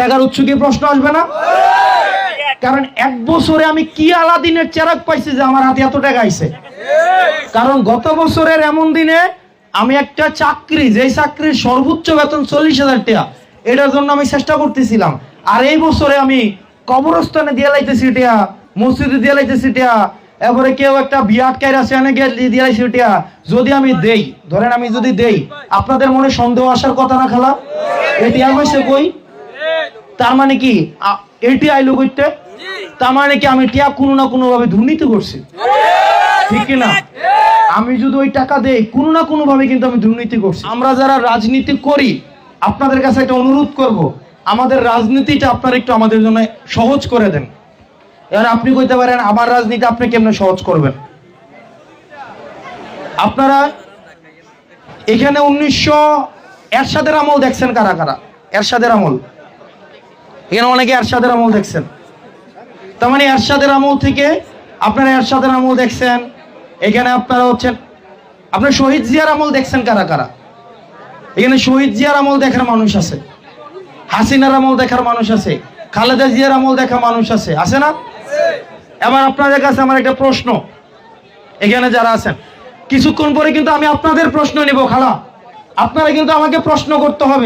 টাকার উৎস কি? প্রশ্ন আসবে না? কারণ এক বছরে আমি কি আলাদিনের চেরাক পাইছি যে আমার হাতে এত টাকা আইছে? কারণ গত বছরের এমন দিনে আমি একটা চাকরি যে চাকরির সর্বোচ্চ বেতন চল্লিশ হাজার টাকা, এটার জন্য আমি চেষ্টা করতেছিলাম। আর এই বছরে আমি কবরস্থানে দিয়ে লাইতেছি টিয়া মসজিদে দিয়ে লাইতেছি টিয়া এবারে কেউ একটা বিয়াট কাইরা সেখানে গিয়ে দিয়ে লাইছি টিয়া যদি আমি দেই, ধরেন আমি যদি দেই, আপনাদের মনে সন্দেহ আসার কথা না খালা? এটি কই? তার মানে কি? এটি আইলো তার মানে কি আমি টিয়া কোনো না কোনো ভাবে দুর্নীতি করছি? ঠিক না? আমি যদি ওই টাকা দেই, কোনো না কোনো ভাবে কিন্তু আমি দুর্নীতি করছি। আমরা যারা রাজনীতি করি, আপনাদের কাছে একটা অনুরোধ করব, আমাদের রাজনীতিটা আপনারা একটু আমাদের জন্য সহজ করে দেন। এবার আপনি কইতে পারেন, আমার রাজনীতি আপনি কেমনে সহজ করবেন? আপনারা এখানে উনিশশো এরশাদের আমল দেখছেন কারা কারা? এরশাদের আমল। এখানে অনেকে এরশাদের আমল দেখছেন। তার মানে এরশাদের আমল থেকে আপনারা এরশাদের আমল দেখছেন। এখানে আপনারা হচ্ছেন আপনার শহীদ জিয়ার আমল দেখছেন কারা কারা? এখানে শহীদ জিয়ার আমল দেখার মানুষ আছে। হাসিনার আমল দেখার মানুষ আছে। খালেদা জিয়ার আমল দেখা মানুষ আছে। আছে না? এবার আপনাদের কাছে আমার একটা প্রশ্ন। এখানে যারা আছেন, কিছুক্ষণ পরে কিন্তু আমি আপনাদের প্রশ্ন নিব, খালা। আপনারা কিন্তু আমাকে প্রশ্ন করতে হবে।